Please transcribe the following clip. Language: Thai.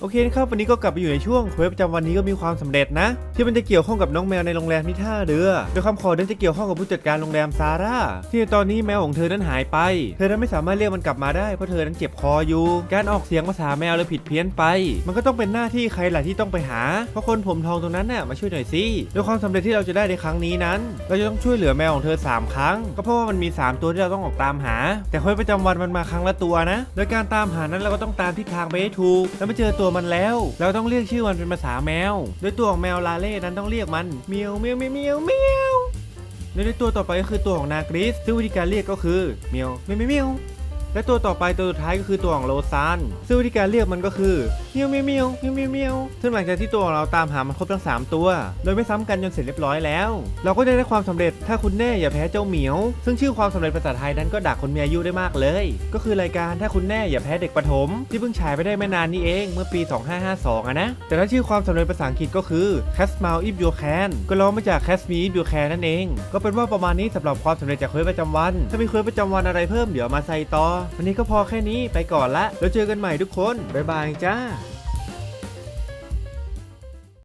โอเคนะครับวันนี้ก็กลับไปอยู่ในช่วงเควสประจำวันนี้ก็มีความสำเร็จนะ ที่มันจะเกี่ยวข้องกับน้องแมวในโรงแรมที่ท่าเรือโดยคำขอนั้นจะเกี่ยวข้องกับผู้จัดการโรงแรมซาร่าที่ในตอนนี้แมวของเธอนั้นหายไป เธอนั้นไม่สามารถเรียกมันกลับมาได้เพราะเธอนั้นเจ็บคออยู่ การออกเสียงภาษาแมวเลยผิดเพี้ยนไป มันก็ต้องเป็นหน้าที่ใครล่ะที่ต้องไปหาเพราะคนผมทองตรงนั้นน่ะมาช่วยหน่อยสิโดยความสำเร็จที่เราจะได้ในครั้งนี้นั้น เราจะต้องช่วยเหลือแมวของเธอสามครั้ง ก็เพราะว่ามันมี 3 ตัวที่เราต้องออกตามหา แต่เควสประจำวันมันมาครั้งละตัวนะโดยการตามหานั้นเราก็ต้องตามทิศทางไปให้ถูกแล้วไม่เจอตัวมันแล้ว เราต้องเรียกชื่อมันเป็นภาษาแมว โดยตัวของแมวลาเล่นั้นต้องเรียกมันเมียวเมียวเมียวเมียวเมียวโดยในตัวต่อไปก็คือตัวของนากริสซึ่งวิธีการเรียกก็คือเมียวเมียวเมียว และตัวต่อไปตัวสุดท้ายก็คือตัวของโลซานซึ่งวิธีการเรียกมันก็คือเมียวเมียวเมียวเมียวเมียวเมียวซึ่งหลังจากที่ตัวของเราตามหามันครบทั้ง 3 ตัว โดยไม่ซ้ำกันจนเสร็จเรียบร้อยแล้ว เราก็จะได้ความสำเร็จถ้าคุณแน่อย่าแพ้เจ้าเหมียว ซึ่งชื่อความสำเร็จภาษาไทยนั้นก็ดักคนมีอายุได้มากเลย ก็คือรายการถ้าคุณแน่อย่าแพ้เด็กประถม ที่เพิ่งฉายไปได้ไม่นานนี้เองเมื่อปี 2552อะนะแต่ถ้าชื่อความสำเร็จภาษาอังกฤษก็คือ c a s m a l if you can ก็ล้อมาจาก c a s me if you can นั่นเอง ก็เป็นว่าประมาณนี้สำหรับความสำเร็จจากเควสประจำวัน ถ้ามีเควสประจำวันอะไรเพิ่มเดี๋ยวมาใส่ต่อวันนี้ก็พอแค่นี้ไปก่อนละ แล้วเจอกันใหม่ทุกคน บ๊ายบายจ้า